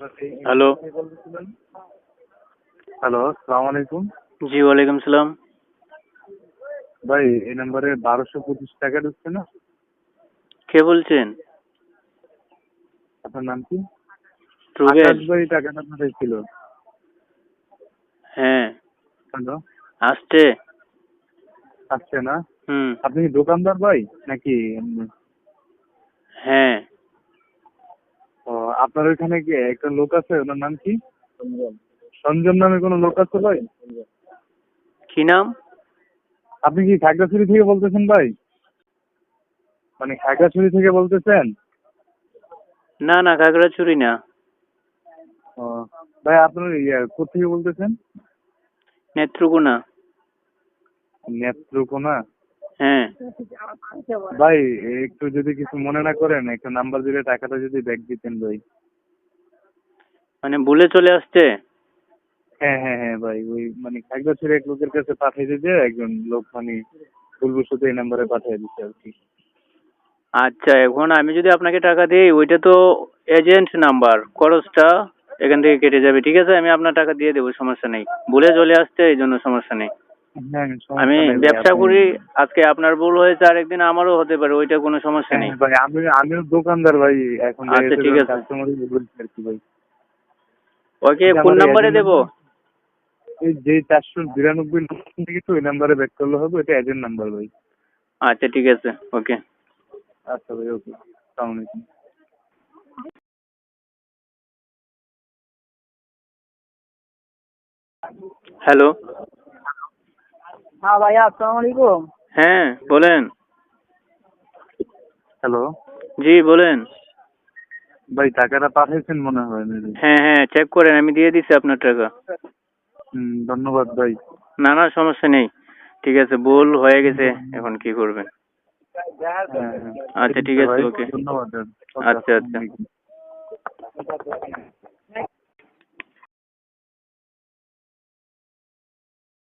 Hello. Hello সালাম আলাইকুম। জি ওয়ালাইকুম সালাম। ভাই এই নম্বরে বারোশো পঁচিশ টাকা ঢুকছে না? কে বলছেন? আপনার নাম কি? আকাশ ভাই টাকাটা পাঠিয়েছিল হ্যাঁ। হ্যালো। আসছে। আসছে না? হুম। আপনি কি দোকানদার ভাই নাকি? হ্যাঁ। আপনার ওইখানে কি একটা লোক আছে ওনার নাম কি? সঞ্জন নামে কোনো লোক আছে ভাই? কি নাম? আপনি কি খাগড়াছড়ি থেকে বলতেছেন ভাই? মানে খাগড়াছড়ি থেকে বলতেছেন? না না কাকড়াছড়ি না। ও ভাই আপনার ইয়ে কোথেকে বলতেছেন? নেত্রকোনা। নেত্রকোনা? হ্যাঁ। ভাই একটু যদি কিছু মনে না করেন একটা নাম্বার দিলে টাকাটা যদি ব্যাক দিতেন ভাই। মানে বলে চলে আসছে? হ্যাঁ হ্যাঁ হ্যাঁ ভাই ওই মানে খাগড়াছড়ি এক লোকের কাছে পাঠিয়ে দিতে একজন লোক মানে ভুলবশত এই নাম্বারে পাঠিয়ে দিচ্ছে আর কি। আচ্ছা এখন আমি যদি আপনাকে টাকা দিই ওইটা তো এজেন্ট নাম্বার খরচটা এখান থেকে কেটে যাবে ঠিক আছে? আমি আপনার টাকা দিয়ে দেবো সমস্যা নেই। বলে চলে আসছে এই জন্য সমস্যা নেই। আমি ব্যবসা করি আজকে আপনার ভুল হয়েছে আরেকদিন আমারও হতে পারে ওইটা কোনো সমস্যা নেই। হ্যাঁ ভাই আমি আমিও দোকানদার ভাই এখন আচ্ছা, ঠিক আছে। ভাই। ওকে কোন নাম্বারে দেবো? যে চারশো বিরানব্বই থেকে তো ওই নাম্বারে ব্যাক করলে হবে এটা এজেন্ট নাম্বার ভাই। আচ্ছা ঠিক আছে ওকে। আচ্ছা ভাই ওকে আসসালামু আলাইকুম। হ্যালো। হ্যাঁ ভাইয়া আসসালামু আলাইকুম। হ্যাঁ বলেন। হ্যালো। জি বলেন। ভাই টাকাটা পাঠিয়েছেন মনে হয় হ্যাঁ হ্যাঁ চেক করেন আমি দিয়ে দিচ্ছি আপনার টাকা। হুম ধন্যবাদ ভাই। না না সমস্যা নেই। ঠিক আছে ভুল হয়ে গেছে এখন কি করবেন? হ্যাঁ, হ্যাঁ। আচ্ছা, ঠিক আছে, okay. ধন্যবাদ। আচ্ছা, আচ্ছা।